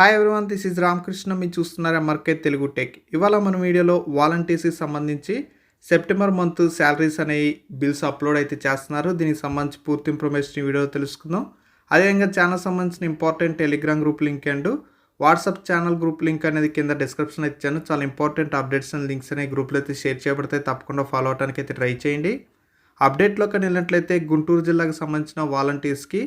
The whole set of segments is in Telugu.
Hi everyone this is Ramakrishna మీరు చూస్తున్నారు ఎంఆర్కే తెలుగు టెక్ ఇవాళ మన వీడియోలో వాలంటీర్స్కి సంబంధించి సెప్టెంబర్ మంత్ శాలరీస్ అనే బిల్స్ అప్లోడ్ అయితే చేస్తున్నారు. దీనికి సంబంధించి పూర్తి ఇన్ఫర్మేషన్ ఈ వీడియో తెలుసుకుందాం. అదేవిధంగా ఛానల్ సంబంధించిన important Telegram group link and WhatsApp channel group link అనేది కింద డిస్క్రిప్షన్ ఇచ్చాను. చాలా ఇంపార్టెంట్ అప్డేట్స్ అండ్ లింక్స్ అనే గ్రూప్లో అయితే షేర్ చేయబడితే తప్పకుండా ఫాలో అవడానికి అయితే ట్రై చేయండి. అప్డేట్లోకి వెళ్ళినట్లయితే గుంటూరు జిల్లాకు సంబంధించిన వాలంటీర్స్కి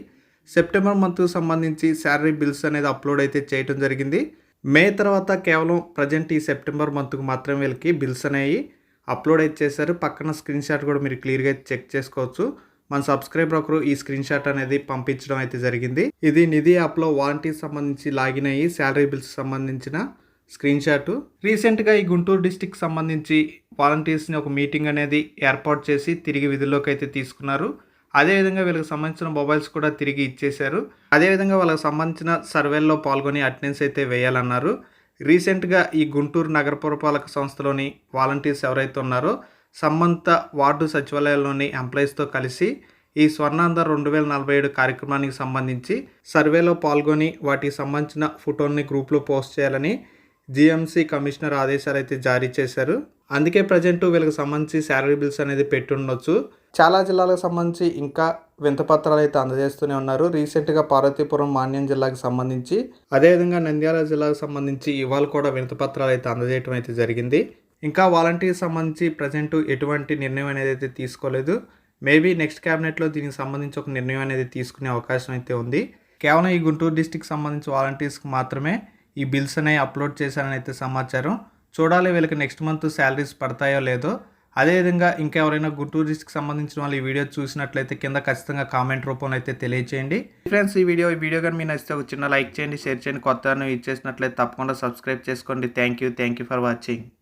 సెప్టెంబర్ మంత్కు సంబంధించి శాలరీ బిల్స్ అనేది అప్లోడ్ అయితే చేయడం జరిగింది. మే తర్వాత కేవలం ప్రజెంట్ ఈ సెప్టెంబర్ మంత్కు మాత్రమే వీళ్ళకి బిల్స్ అనేవి అప్లోడ్ అయితే చేశారు. పక్కన స్క్రీన్ షాట్ కూడా మీరు క్లియర్గా చెక్ చేసుకోవచ్చు. మన సబ్స్క్రైబర్ ఒకరు ఈ స్క్రీన్ షాట్ అనేది పంపించడం అయితే జరిగింది. ఇది నిధి యాప్లో వాలంటీర్ సంబంధించి లాగిన్ అయ్యి శాలరీ బిల్స్ సంబంధించిన స్క్రీన్ షాట్. రీసెంట్గా ఈ గుంటూరు డిస్టిక్ సంబంధించి వాలంటీర్స్ని ఒక మీటింగ్ అనేది ఏర్పాటు చేసి తిరిగి విధుల్లోకి అయితే తీసుకున్నారు. అదేవిధంగా వీళ్ళకి సంబంధించిన మొబైల్స్ కూడా తిరిగి ఇచ్చేశారు. అదేవిధంగా వాళ్ళకి సంబంధించిన సర్వేల్లో పాల్గొని అటెండెన్స్ అయితే వేయాలన్నారు. రీసెంట్గా ఈ గుంటూరు నగర పురపాలక సంస్థలోని వాలంటీర్స్ ఎవరైతే ఉన్నారో సంబంధిత వార్డు సచివాలయాల్లోని ఎంప్లాయీస్తో కలిసి ఈ స్వర్ణాంధ్ర రెండు వేల నలభై ఏడు కార్యక్రమానికి సంబంధించి సర్వేలో పాల్గొని వాటికి సంబంధించిన ఫోటోని గ్రూప్లో పోస్ట్ చేయాలని జిఎంసి కమిషనర్ ఆదేశాలు అయితే జారీ చేశారు. అందుకే ప్రజెంట్ వీళ్ళకి సంబంధించి శాలరీ బిల్స్ అనేది పెట్టి ఉండొచ్చు చాలా జిల్లాలకు సంబంధించి ఇంకా వింతపత్రాలు అయితే అందజేస్తూనే ఉన్నారు. రీసెంట్గా పార్వతీపురం మాన్యం జిల్లాకు సంబంధించి. అదేవిధంగా నంద్యాల జిల్లాకు సంబంధించి ఇవాళ కూడా వింతపత్రాలు అయితే అందజేయడం అయితే జరిగింది. ఇంకా వాలంటీర్ సంబంధించి ప్రజెంట్ ఎటువంటి నిర్ణయం అనేది అయితే తీసుకోలేదు. మేబీ నెక్స్ట్ క్యాబినెట్లో దీనికి సంబంధించి ఒక నిర్ణయం అనేది తీసుకునే అవకాశం అయితే ఉంది. కేవలం ఈ గుంటూరు డిస్టిక్ సంబంధించి వాలంటీర్స్కి మాత్రమే ఈ బిల్స్ అనేవి అప్లోడ్ చేశారని అయితే సమాచారం. చూడాలి వీళ్ళకి నెక్స్ట్ మంత్ శాలరీస్ పడతాయో లేదో. అదేవిధంగా ఇంకా ఎవరైనా గుంటూరు డిస్ట్రిక్ట్ సంబంధించిన వాళ్ళు ఈ వీడియో చూసినట్లయితే కింద ఖచ్చితంగా కామెంట్ రూపంలో అయితే తెలియచేయండి. ఫ్రెండ్స్ ఈ వీడియో ఈ వీడియో కానీ మీ నచ్చితే ఒక చిన్న లైక్ చేయండి షేర్ చేయండి. కొత్త ఇచ్చేసినట్లయితే తప్పకుండా సబ్స్క్రైబ్ చేసుకోండి. Thank you thank you for watching